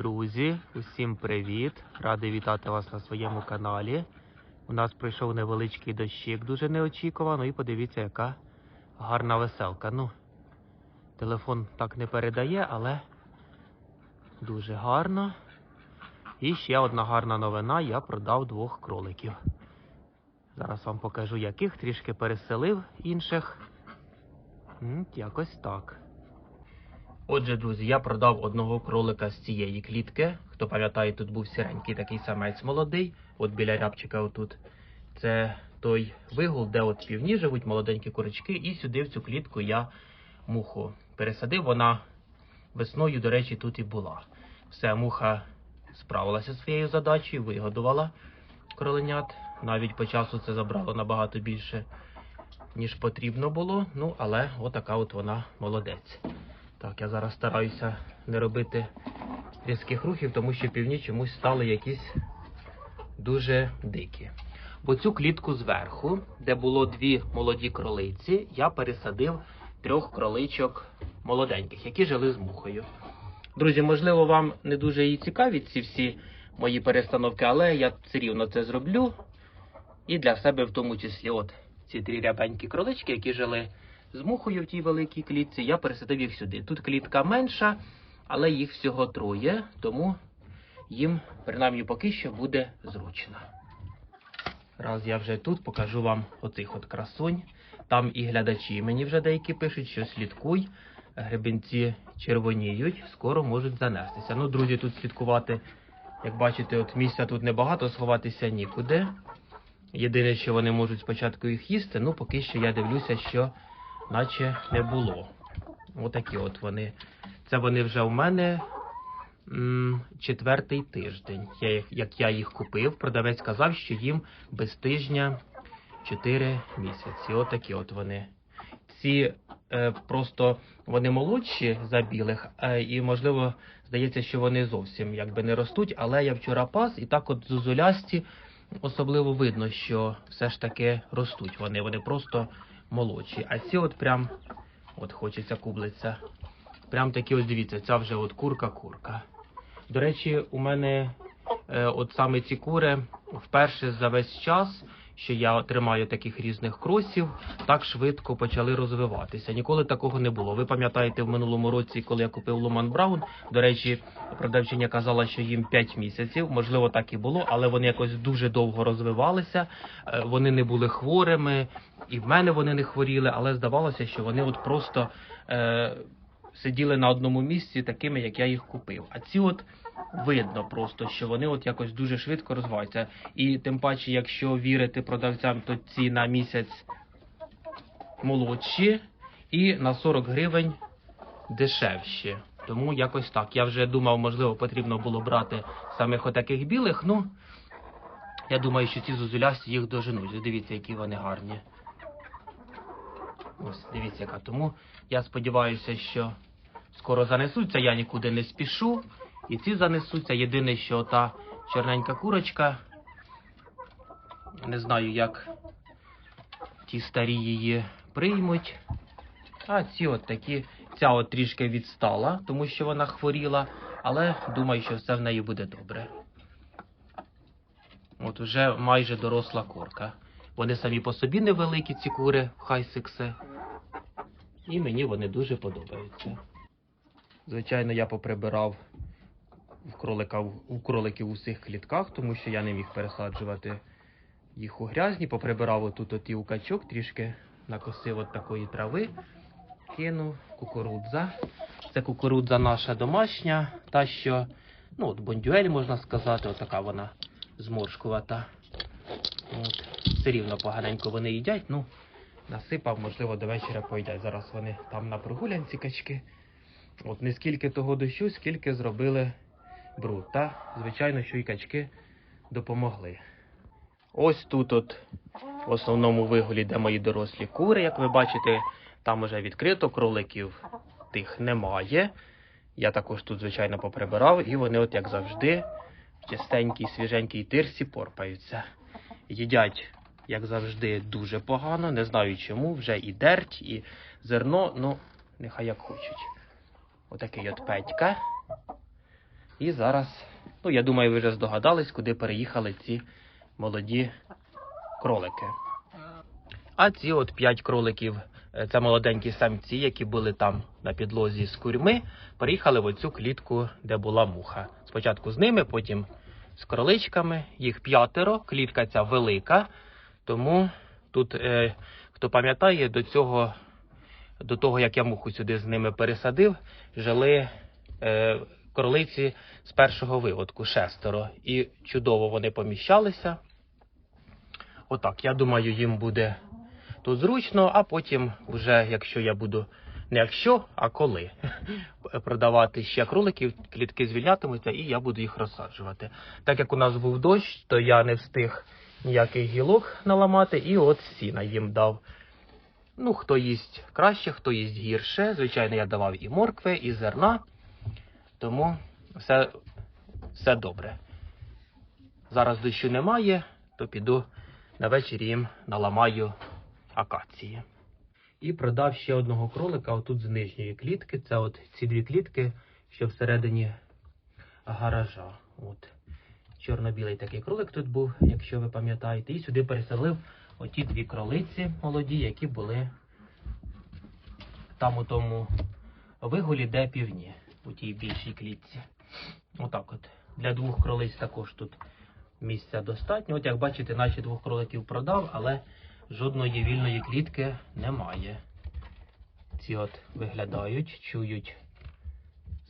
Друзі, усім привіт! Радий вітати вас на своєму каналі. У нас прийшов невеличкий дощик, дуже неочікувано. І подивіться, яка гарна веселка. Ну, телефон так не передає, але дуже гарно. І ще одна гарна новина: я продав двох кроликів. Зараз вам покажу, яких трішки переселив інших. Якось так. Отже, друзі, я продав одного кролика з цієї клітки. Хто пам'ятає, тут був сіренький такий самець молодий, от біля рябчика отут. Це той вигул, де от півні живуть молоденькі курочки, і сюди в цю клітку я муху пересадив. Вона весною, до речі, тут і була. Все, муха справилася своєю задачею, вигодувала кроленят. Навіть по часу це забрало набагато більше, ніж потрібно було. Ну, але отака от вона молодець. Так, я зараз стараюся не робити різких рухів, тому що півні чомусь стали якісь дуже дикі. Бо цю клітку зверху, де було дві молоді кролиці, я пересадив трьох кроличок молоденьких, які жили з мухою. Друзі, можливо, вам не дуже і цікаві ці всі мої перестановки, але я все рівно це зроблю. І для себе в тому числі, от ці три рябенькі кролички, які жили з мухою в тій великій клітці, я пересадив їх сюди. Тут клітка менша, але їх всього троє, тому їм, принаймні, поки що буде зручно. Раз я вже тут, покажу вам оцих от красунь. Там і глядачі мені вже деякі пишуть, що слідкуй, гребенці червоніють, скоро можуть занестися. Ну, друзі, тут слідкувати, як бачите, от місця тут небагато, сховатися нікуди. Єдине, що вони можуть спочатку їх їсти, ну поки що я дивлюся, що наче не було. Отакі от вони. Це вони вже у мене м, четвертий тиждень. Я, як я їх купив, продавець сказав, що їм без тижня 4 місяці. Отакі от вони. Ці е, просто вони молодші за білих, е, і можливо здається, що вони зовсім якби не ростуть. Але я вчора пас, і так от зозулясті особливо видно, що все ж таки ростуть вони. Вони просто молодші. А ці от прям, от хочеться кублиця. Прям такі ось дивіться, ця вже от курка-курка. До речі, у мене е, от саме ці кури вперше за весь час, що я тримаю таких різних кросів, так швидко почали розвиватися. Ніколи такого не було. Ви пам'ятаєте, в минулому році, коли я купив Ломан Браун, до речі, продавчиня казала, що їм 5 місяців. Можливо, так і було, але вони якось дуже довго розвивалися. Е, Вони не були хворими, і в мене вони не хворіли, але здавалося, що вони от просто. Е, Сиділи на одному місці, такими, як я їх купив. А ці от видно просто, що вони от якось дуже швидко розвиваються. І тим паче, якщо вірити продавцям, то ці на місяць молодші і на 40 гривень дешевші. Тому якось так. Я вже думав, можливо, потрібно було брати самих отаких білих. Ну, я думаю, що ці зозулясті їх доженуть. Дивіться, які вони гарні. Ось, дивіться, яка. Тому я сподіваюся, що скоро занесуться, я нікуди не спішу. І ці занесуться. Єдине, що та чорненька курочка. Не знаю, як ті старі її приймуть. А ці от такі, ця от трішки відстала, тому що вона хворіла, але думаю, що все в неї буде добре. От вже майже доросла курка. Вони самі по собі невеликі, ці кури, хайсикси. І мені вони дуже подобаються. Звичайно, я поприбирав в кролика у кроликів у всіх клітках, тому що я не міг пересаджувати їх у грязні. Поприбирав отут от і у качок, трішки накосив от такої трави, кинув кукурудза. Це кукурудза наша домашня, та що, ну от бондюель можна сказати, отака вона зморшкувата. От. Все рівно поганенько вони їдять, ну насипав, можливо, до вечора поїдять. Зараз вони там на прогулянці качки. От не скільки того дощу, скільки зробили бруд. Та, звичайно, що і качки допомогли. Ось тут от в основному вигулі, де мої дорослі кури, як ви бачите, там уже відкрито кроликів тих немає. Я також тут, звичайно, поприбирав, і вони, от як завжди, в чистенькій, свіженькій тирсі порпаються. Їдять, як завжди, дуже погано. Не знаю чому. Вже і дерть, і зерно, ну, нехай як хочуть. Отакий от Петька. І зараз, ну я думаю, ви вже здогадались, куди переїхали ці молоді кролики. А ці от п'ять кроликів, е, це молоденькі самці, які були там на підлозі з курьми, переїхали в оцю клітку, де була муха. Спочатку з ними, потім з кроличками. Їх п'ятеро, клітка ця велика. Тому тут, е, хто пам'ятає, до цього, до того, як я муху сюди з ними пересадив, жили е, кролиці з першого виводку, шестеро. І чудово вони поміщалися. Отак, я думаю, їм буде тут зручно, а потім, вже, якщо я буду не якщо, а коли продавати ще кроликів, клітки звільнятимуться, і я буду їх розсаджувати. Так як у нас був дощ, то я не встиг ніяких гілок наламати, і от сіна їм дав. Ну, хто їсть краще, хто їсть гірше. Звичайно, я давав і моркви, і зерна, тому все, все добре. Зараз дощу немає, то піду на вечір їм наламаю акації. І продав ще одного кролика отут з нижньої клітки. Це от ці дві клітки, що всередині гаража. От. Чорно-білий такий кролик тут був, якщо ви пам'ятаєте. І сюди переселив оті дві кролиці молоді, які були там у тому вигулі, де півні, у тій більшій клітці. Отак от. Для двох кролиць також тут місця достатньо. От як бачите, наші двох кроликів продав, але жодної вільної клітки немає. Ці от виглядають, чують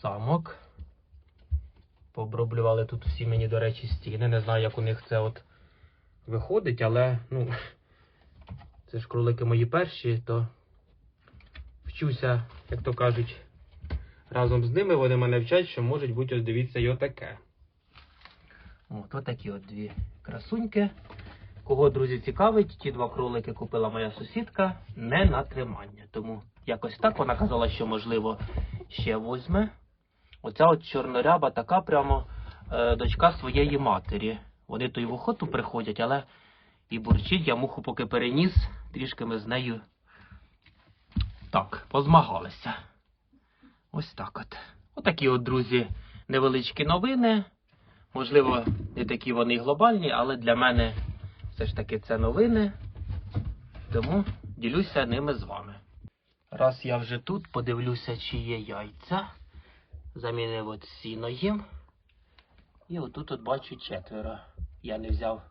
самок. Пооброблювали тут всі мені, до речі, стіни. Не знаю, як у них це от виходить, але ну, це ж кролики мої перші, то вчуся, як то кажуть, разом з ними вони мене вчать, що можуть бути, ось дивіться, і отаке. От, отакі от дві красуньки. Кого, друзі, цікавить, ті два кролики купила моя сусідка не на тримання. Тому якось так вона казала, що можливо ще возьме. Оця от чорноряба така прямо е, дочка своєї матері. Вони то й в охоту приходять, але і бурчить, я муху поки переніс, трішки ми з нею так, позмагалися. Ось так от. Отакі от, друзі, невеличкі новини. Можливо, не такі вони глобальні, але для мене все ж таки це новини. Тому ділюся ними з вами. Раз я вже тут, подивлюся, чи є яйця. Замінив от сіно їм. І отут от бачу четверо. Я не взяв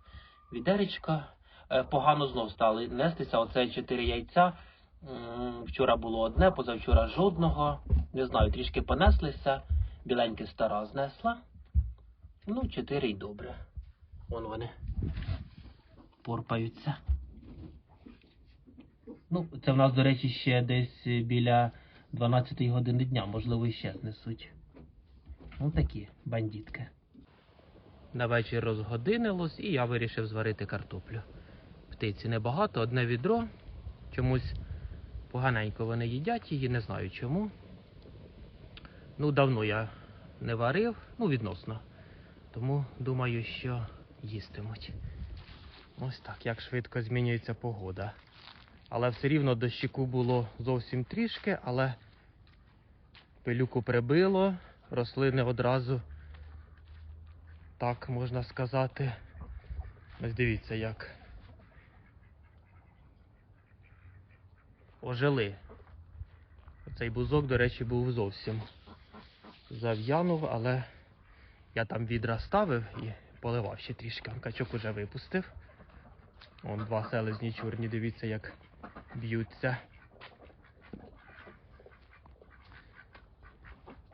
відеречка. Е, Погано знов стали нестися. Оце чотири яйця. Вчора було одне, позавчора жодного. Не знаю, трішки понеслися. Біленьке стара знесла. Ну, чотири й добре. Вон вони порпаються. Ну, це в нас, до речі, ще десь біля 12 години дня, можливо, ще знесуть. Ну такі бандітки. На вечір розгодинилось, і я вирішив зварити картоплю. Птиці небагато, одне відро. Чомусь поганенько вони їдять її, не знаю чому. Ну, давно я не варив, ну, відносно. Тому думаю, що їстимуть. Ось так, як швидко змінюється погода. Але все рівно дощику було зовсім трішки, але пилюку прибило, рослини одразу, так можна сказати. Ось дивіться як. Ожили. Цей бузок, до речі, був зовсім зав'янув, але я там відра ставив і поливав ще трішки. Качок уже випустив. Вон два селезні чорні, дивіться, як б'ються.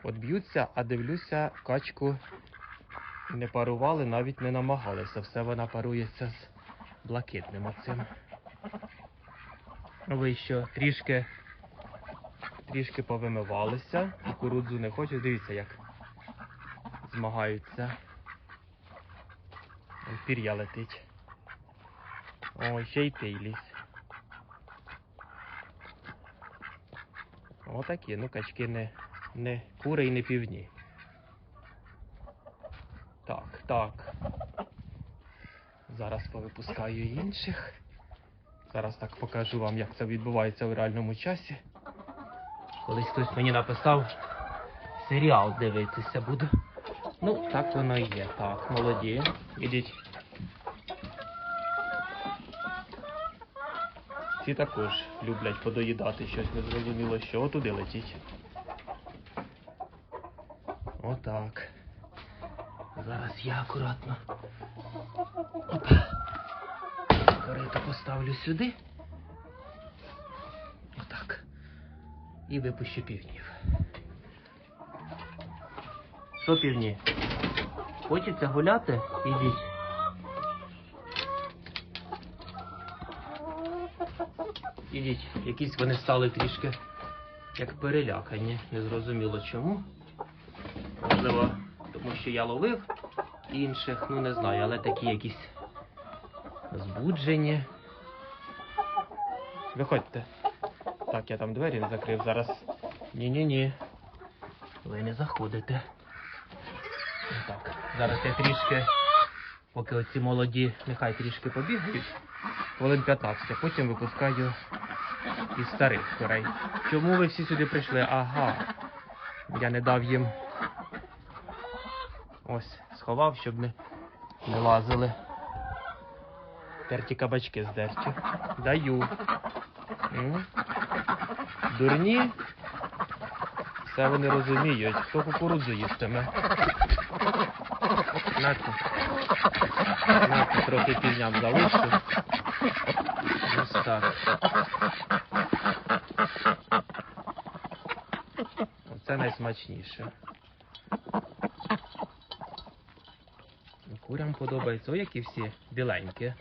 От б'ються, а дивлюся, качку не парували, навіть не намагалися. Все вона парується з блакитним оцим. Ви що, трішки, трішки повимивалися, кукурудзу не хочуть. Дивіться, як змагаються. Пір'я летить. Ой, ще й ти лізь. Отакі, ну качки не, не кури і не півні. Так, так. Зараз повипускаю інших. Зараз так покажу вам, як це відбувається у реальному часі. Колись хтось мені написав серіал дивитися буду. Ну, так воно і є. Так, молоді. Ідіть. Ці також люблять подоїдати щось незрозуміло, що отуди летіть. Отак. Зараз я акуратно. Опа. Корито поставлю сюди. Отак. І випущу півнів. Що півні? Хочеться гуляти? Ідіть. Ідіть, якісь вони стали трішки як перелякані. Незрозуміло чому. Можливо, тому що я ловив інших, ну не знаю, але такі якісь збуджені. Виходьте. Так, я там двері не закрив зараз. Ні-ні-ні. Ви не заходите. Так, зараз я трішки, поки оці молоді нехай трішки побігають, хвилин 15, а потім випускаю із старих курей. Чому ви всі сюди прийшли? Ага. Я не дав їм. Ось, сховав, щоб не, не лазили. Терті кабачки здерті. Даю. Дурні. Все вони розуміють. Хто кукурудзу їстиме. Нате. Нате трохи півням залишу. Ось так. Оце найсмачніше. Курям подобається. О, які всі біленькі.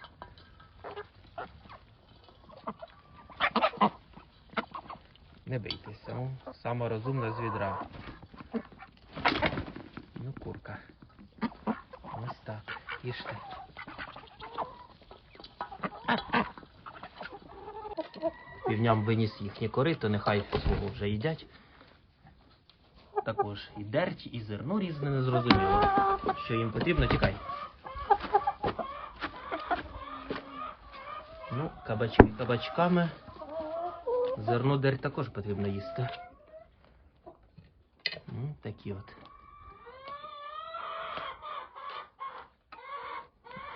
Не бийтеся, о, сама розумна з відра. Ну, курка. Ось так. Їжте. Півням виніс їхні корито, нехай свого вже їдять. Також і дерть, і зерно різне незрозуміло. Що їм потрібно, тікай. Ну, кабачки кабачками. Зерно дерть також потрібно їсти. Ну, такі от.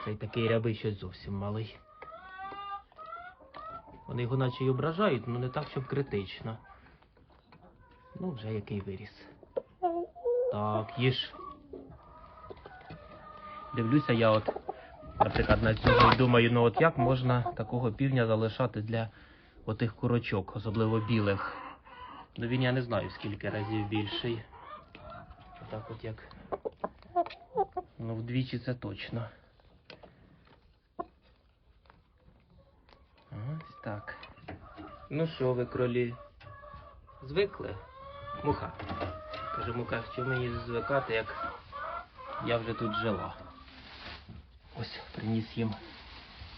Цей такий рябий щось зовсім малий. Вони його наче й ображають, але не так, щоб критично. Ну, вже який виріс. Так, їж. Дивлюся я от, наприклад, на цього і думаю, ну от як можна такого півня залишати для отих курочок, особливо білих. Ну він я не знаю скільки разів більший. Отак от як. Ну, вдвічі це точно. Ось так. Ну що ви, кролі? Звикли? Муха. Каже, муха, що мені звикати, як я вже тут жила. Ось приніс їм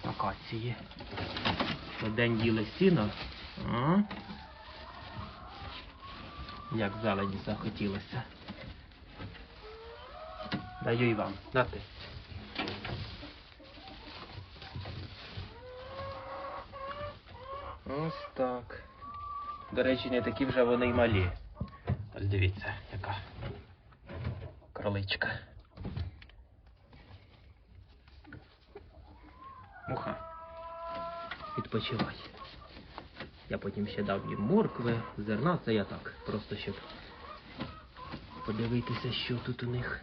акації. На день їли сіно. А? Як зелені захотілося. Даю і вам. Нати. Ось так. До речі, не такі вже вони й малі. Ось дивіться, яка кроличка. Муха. Відпочивай. Я потім ще дав їм моркви, зерна, це я так, просто щоб подивитися, що тут у них.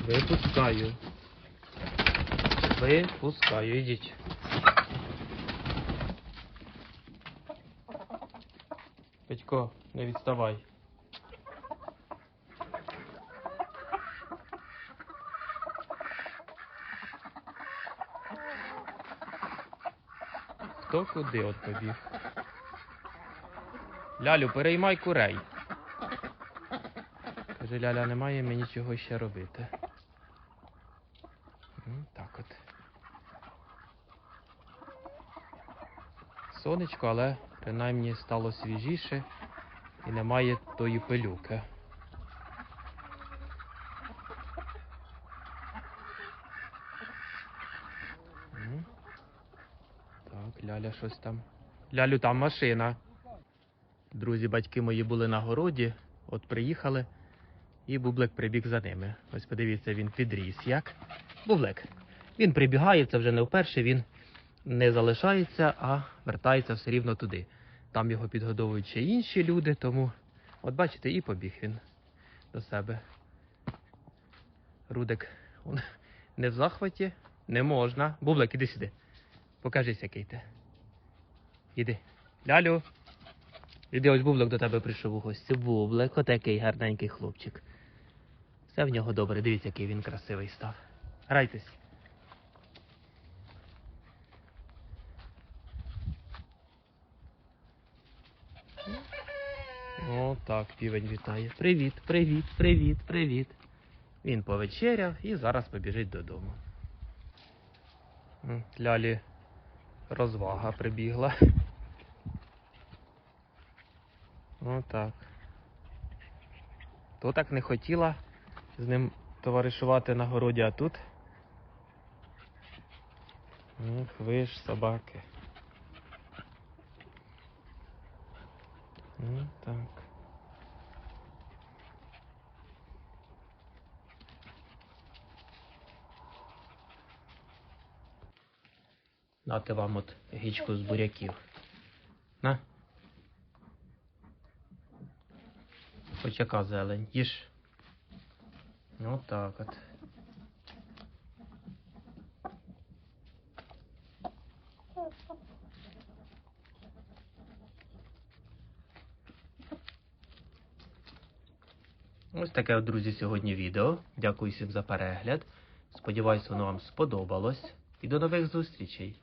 Випускаю. Випускаю, ідіть. Петько, не відставай. Хто куди от побіг? Лялю, переймай курей. Каже, Ляля, немає мені чого ще робити. Ну, так от. Сонечко, але принаймні стало свіжіше і немає тої пилюки. М. Так, Ляля щось там Лялю, там машина. Друзі, батьки мої були на городі, от приїхали, і бублик прибіг за ними. Ось подивіться, він підріс як. Бублик. Він прибігає, це вже не вперше, він не залишається, а вертається все рівно туди. Там його підгодовують ще інші люди, тому, от бачите, і побіг він до себе. Рудик он, не в захваті, не можна. Бублик, іди сюди. Покажись, який ти. Іди. Лялю. Іди, ось бублик до тебе прийшов у гості. Бублик, отакий гарненький хлопчик. Все в нього добре, дивіться, який він красивий став. Грайтесь. О, так, півень вітає. Привіт, привіт, привіт, привіт. Він повечеряв і зараз побіжить додому. Лялі розвага прибігла. Отак. То так не хотіла з ним товаришувати на городі, а тут. Ох, ви ж собаки. Ну, так. Нате вам от гічку з буряків. На. Хоч яка зелень. Їж. Ну так от. Ось таке, от, друзі, сьогодні відео. Дякую всім за перегляд. Сподіваюсь, воно вам сподобалось. І до нових зустрічей!